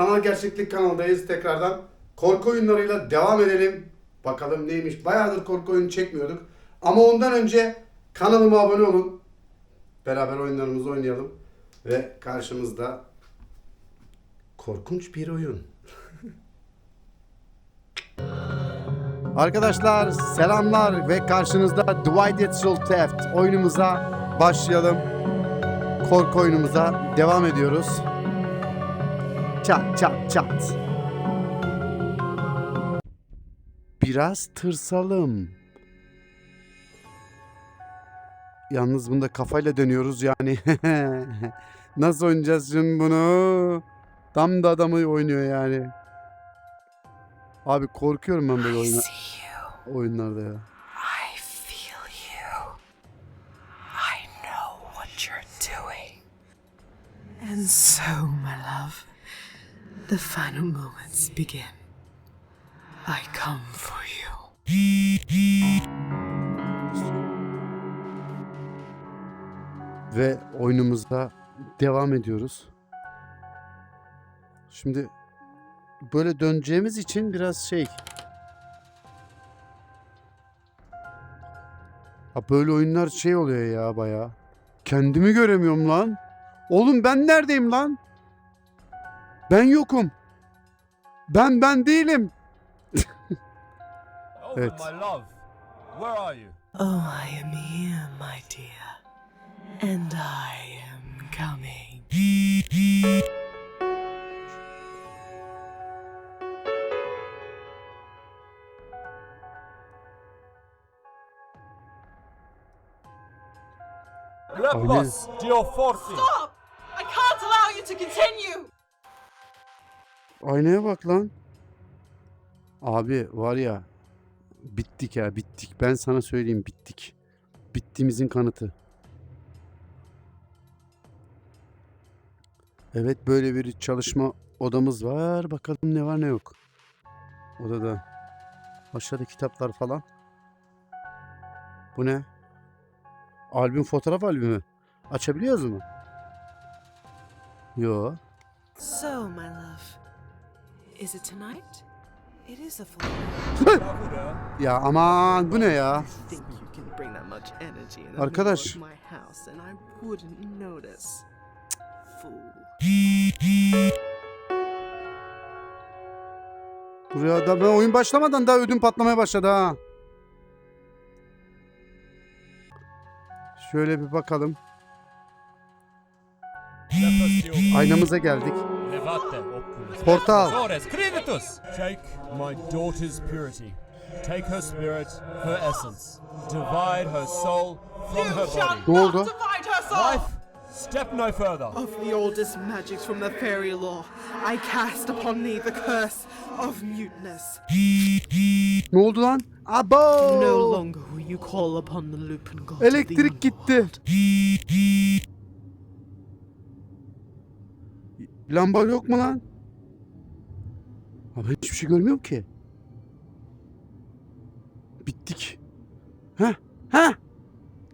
Sanal Gerçeklik kanalındayız tekrardan. Korku oyunlarıyla devam edelim. Bakalım neymiş. Bayağıdır korku oyunu çekmiyorduk. Ama ondan önce kanalıma abone olun. Beraber oyunlarımızı oynayalım. Ve karşımızda korkunç bir oyun. Arkadaşlar selamlar ve karşınızda Divided Soul Theft oyunumuza başlayalım. Korku oyunumuza devam ediyoruz. Çat çat çat. Biraz tırsalım. Yalnız bunda kafayla dönüyoruz yani. Nasıl oynayacağız şimdi bunu? Tam da adamı oynuyor yani. Abi korkuyorum ben böyle you. oyunlarda ya. I feel you. I know what you're doing. And so, my love, the final moments begin. I come for you. Ve oyunumuza devam ediyoruz. Şimdi böyle döneceğimiz için biraz şey. Ha böyle oyunlar şey oluyor ya baya. Kendimi göremiyorum lan. Oğlum ben neredeyim lan? Ben yokum. Ben ben değilim. Oh, Evet. my love. Where are you? Oh, I am here, my dear. And I am coming. Repos, Dio Forti. Stop! I can't allow you to continue! Aynaya bak lan. Abi var ya bittik ya bittik. Ben sana söyleyeyim bittik. Bittiğimizin kanıtı. Evet böyle bir çalışma odamız var. Bakalım ne var ne yok. Odada. Aşağıda kitaplar falan. Bu ne? Albüm fotoğraf albümü. Açabiliyoruz mu? Yo. So, my love, is it tonight? It is a full Ya aman bu ne ya? think you can bring that much energy in the Arkadaş. middle of my house and I wouldn't notice. Fool. Buraya da ben oyun başlamadan daha ödüm patlamaya başladı ha. Şöyle bir bakalım. Aynamıza geldik. Levate oculus. Portal. Sores, creditus. Take my daughter's purity. Take her spirit, her essence. Divide her soul from her You shall body. Ne oldu? not divide her soul! Life, step no further. Of the oldest magics from the fairy lore, I cast upon thee the curse of muteness. Ne oldu lan? Abo! No longer will you call upon the lupin god. Elektrik gitti. Lamba yok mu lan? Abi hiçbir şey görmüyorum ki. Bittik. Ha? Ha?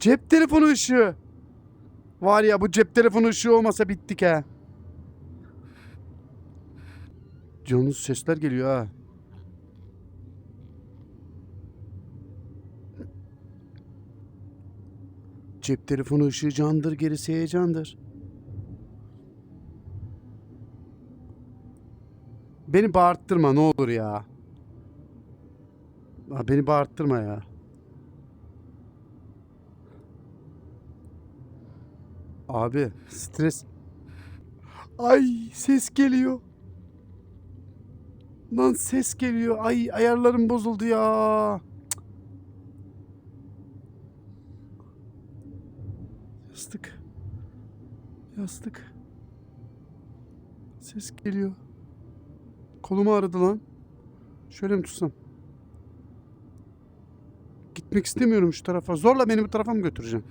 Cep telefonu ışığı. Var ya bu cep telefonu ışığı olmasa bittik ha. Canlı sesler geliyor ha. Cep telefonu ışığı candır, gerisi heyecandır. Beni bağırttırma ne olur ya. Beni bağırttırma ya. Abi stres. Ay ses geliyor. Lan ses geliyor. Ay ayarlarım bozuldu ya. Yastık. Yastık. Ses geliyor. Kolumu ağrıdı lan. Şöyle mi tutsam? Gitmek istemiyorum şu tarafa. Zorla beni bu tarafa mı götüreceksin?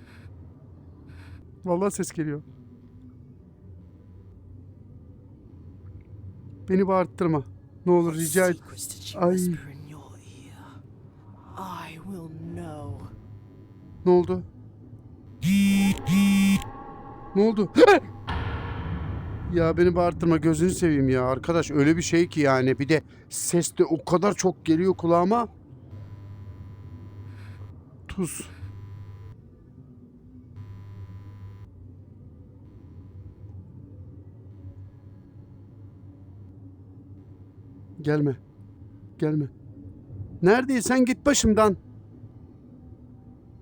Vallahi ses geliyor. Beni bağırttırma. Ne olur rica et. Ay. Ne oldu? Ne oldu? Ya beni bağırtırma gözünü seveyim ya. Arkadaş öyle bir şey ki yani. Bir de ses de o kadar çok geliyor kulağıma. Tuz. Gelme. Gelme. Neredeysen git başımdan.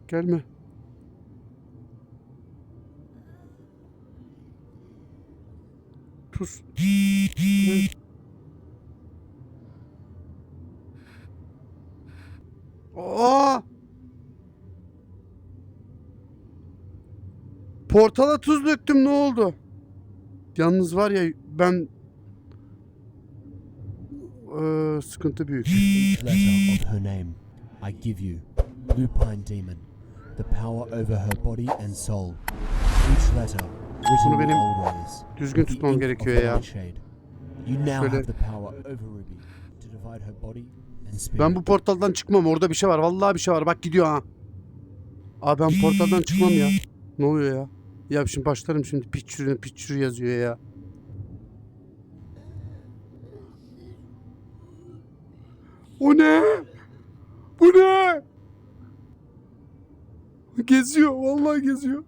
Gelme. Tuz. Aa! Portala tuz döktüm ne oldu? Yalnız var ya ben Ee, sıkıntı büyük. I give you, Lupine Demon, the power over her body and soul. Each letter Bunu benim düzgün tutmam gerekiyor ya. Şöyle-. Ben bu portaldan çıkmam. Orada bir şey var. Vallahi bir şey var. Bak gidiyor ha. Abi ben portaldan çıkmam ya. Ne oluyor ya? Ya şimdi başlarım şimdi piçürüne piçürü yazıyor ya. O ne? Bu ne? Geziyor. Vallahi geziyor.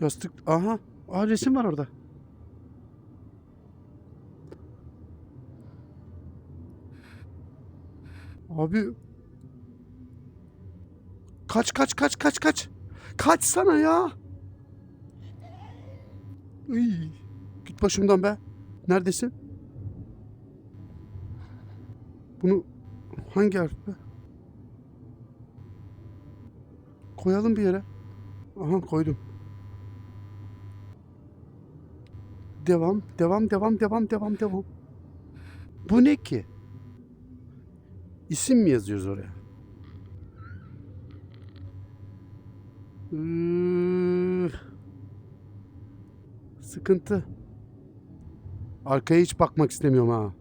Yastık. Aha. Aa resim var orada. Abi. Kaç kaç kaç kaç kaç. Kaç sana ya. Iy. Git başımdan be. Neredesin? Bunu hangi harf be? Koyalım bir yere. Aha koydum. Devam, devam, devam, devam, devam, devam. Bu ne ki? İsim mi yazıyoruz oraya? Üf. Sıkıntı. Arkaya hiç bakmak istemiyorum ha.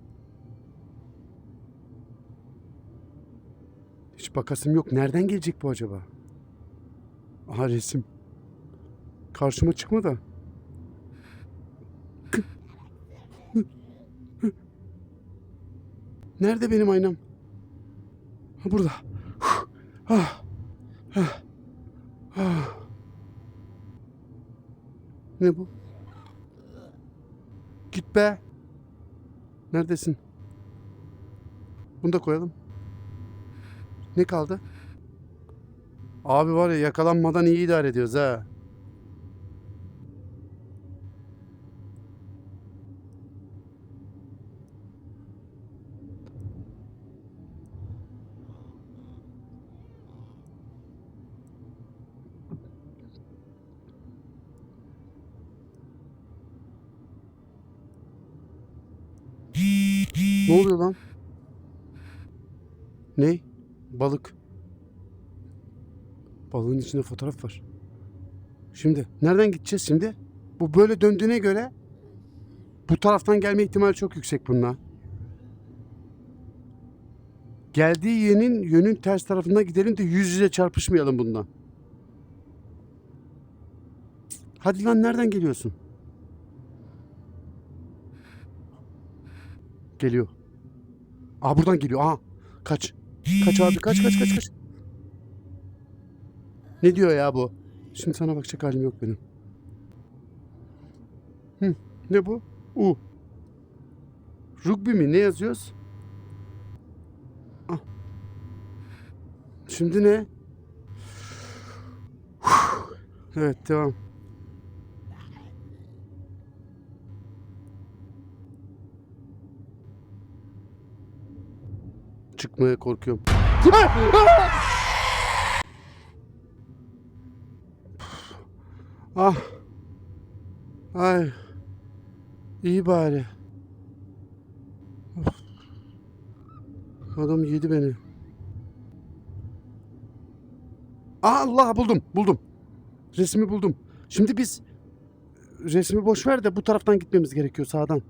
Hiç bakasım yok. Nereden gelecek bu acaba? Aha resim. Karşıma çıkma da. Nerede benim aynam? Ha burada. Ah. Ah. Ah. Ne bu? Git be. Neredesin? Bunu da koyalım. Ne kaldı? Abi var ya yakalanmadan iyi idare ediyoruz ha. Ne oluyor lan? Ne? Balık. Balığın içinde fotoğraf var. Şimdi nereden gideceğiz şimdi? Bu böyle döndüğüne göre bu taraftan gelme ihtimali çok yüksek bununla. Geldiği yönün yönün ters tarafından gidelim de yüz yüze çarpışmayalım bundan. Hadi lan nereden geliyorsun? Geliyor. Aa buradan geliyor. Aha. Kaç. Kaç abi kaç kaç kaç kaç. Ne diyor ya bu? Şimdi sana bakacak halim yok benim. Hı, ne bu? U. Rugby mi? Ne yazıyoruz? Ah. Şimdi ne? Evet devam. Çıkmaya korkuyorum. Ah. Ay. İyi bari. Of. Adam yedi beni. Allah buldum buldum. Resmi buldum. Şimdi biz resmi boş ver de bu taraftan gitmemiz gerekiyor sağdan.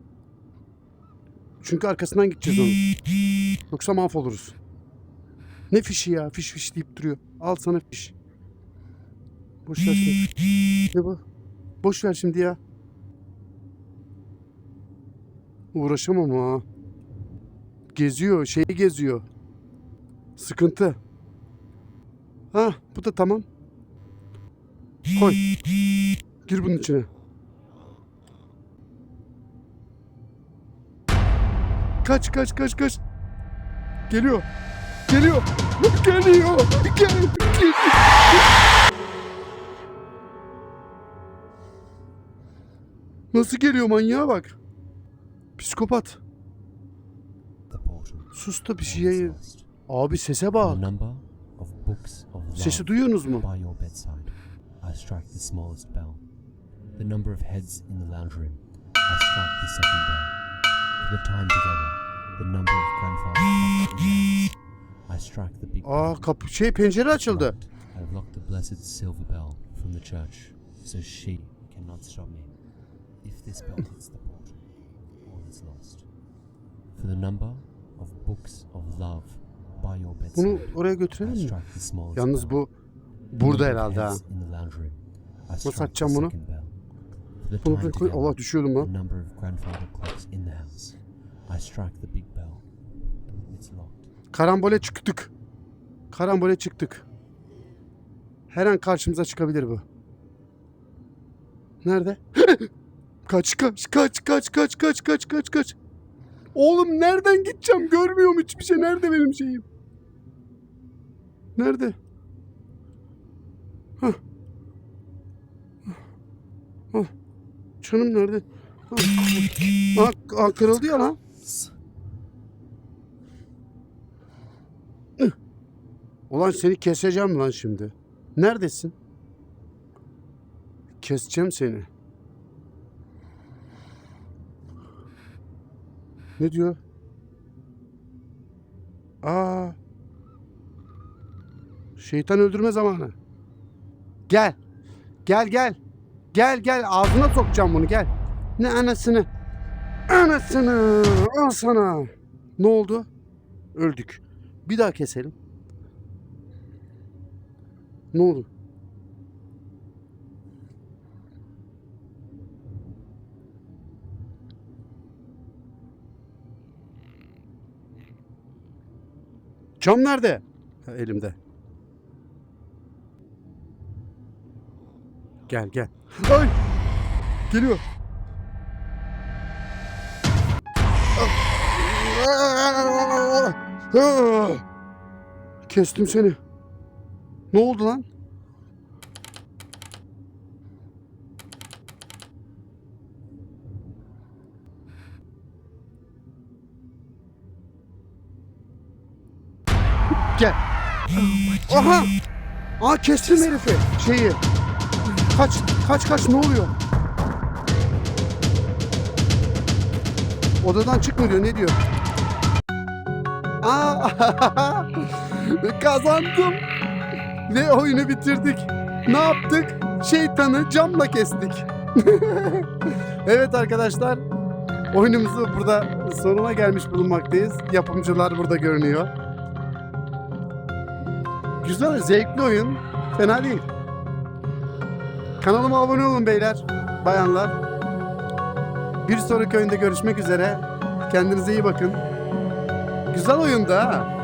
Çünkü arkasından gideceğiz onun. Yoksa mahvoluruz. Ne fişi ya? Fiş fiş deyip duruyor. Al sana fiş. Boş ver şimdi. Ne bu? Boş ver şimdi ya. Uğraşamam ha. Geziyor, şeyi geziyor. Sıkıntı. Ha, bu da tamam. Koy. Gir bunun içine. Kaç kaç kaç kaç. Geliyor. Geliyor. Geliyor. Gel. gel. Nasıl geliyor manyağa bak. Psikopat. Sus da bir şey. lost. Abi sese bak. Sesi duyuyorsunuz mu? I strike the smallest bell. The number of heads in the lounge room. I strike the second bell. For the time together. Aa kapı şey pencere açıldı. I've locked the blessed silver bell from the church, so she cannot stop me. If this bell hits the portal, all is lost. For the number of books of love by your bedside. Bunu oraya götürelim mi? Yalnız bu burada herhalde ha. Nasıl açacağım bunu? Bunu Allah düşüyordum lan. I strike the big bell. It's locked. Karambole çıktık. Karambole çıktık. Her an karşımıza çıkabilir bu. Nerede? kaç kaç kaç kaç kaç kaç kaç kaç kaç. Oğlum nereden gideceğim? Görmüyorum hiçbir şey. Nerede benim şeyim? Nerede? Hah. Hah. Canım nerede? Hah. Aa, aa, kırıldı ya lan. Ulan seni keseceğim lan şimdi. Neredesin? Keseceğim seni. Ne diyor? Aa. Şeytan öldürme zamanı. Gel. Gel gel. Gel gel ağzına sokacağım bunu gel. Ne anasını. Anasını. Al sana. Ne oldu? Öldük. Bir daha keselim. Ne oldu? Cam nerede? Ha, elimde. Gel gel. Ay! Geliyor. Kestim seni. Ne oldu lan? Gel. Aha! Aa kestim herifi. Şeyi. Kaç, kaç, kaç ne oluyor? Odadan çıkma diyor. Ne diyor? Kazandım. Ve oyunu bitirdik. Ne yaptık? Şeytanı camla kestik. evet arkadaşlar. Oyunumuzu burada sonuna gelmiş bulunmaktayız. Yapımcılar burada görünüyor. Güzel, zevkli oyun. Fena değil. Kanalıma abone olun beyler, bayanlar. Bir sonraki oyunda görüşmek üzere. Kendinize iyi bakın. Güzel oyunda ha.